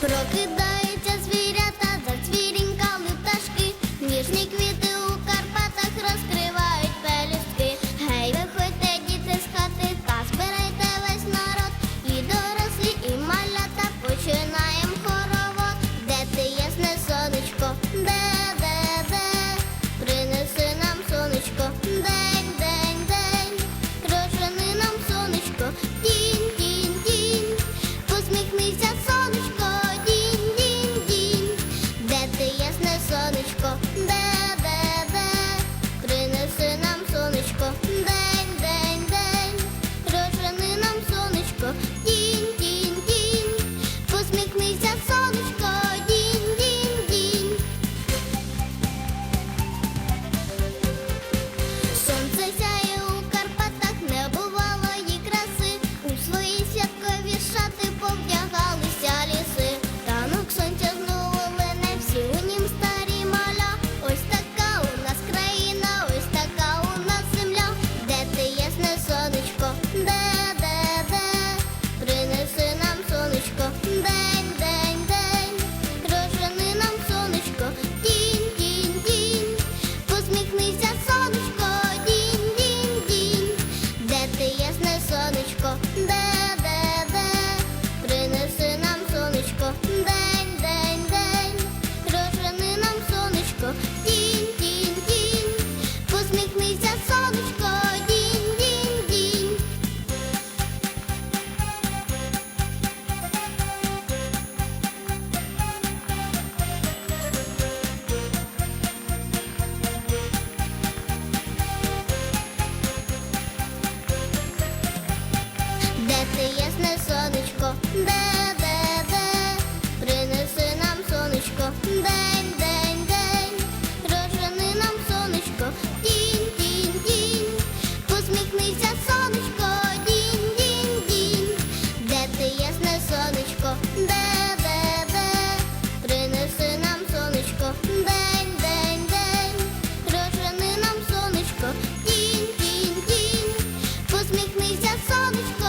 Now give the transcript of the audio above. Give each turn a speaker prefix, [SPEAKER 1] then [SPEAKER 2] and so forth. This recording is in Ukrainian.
[SPEAKER 1] Прокидаються звірята, зацвірінькали пташки, ніжні квіти sonuçta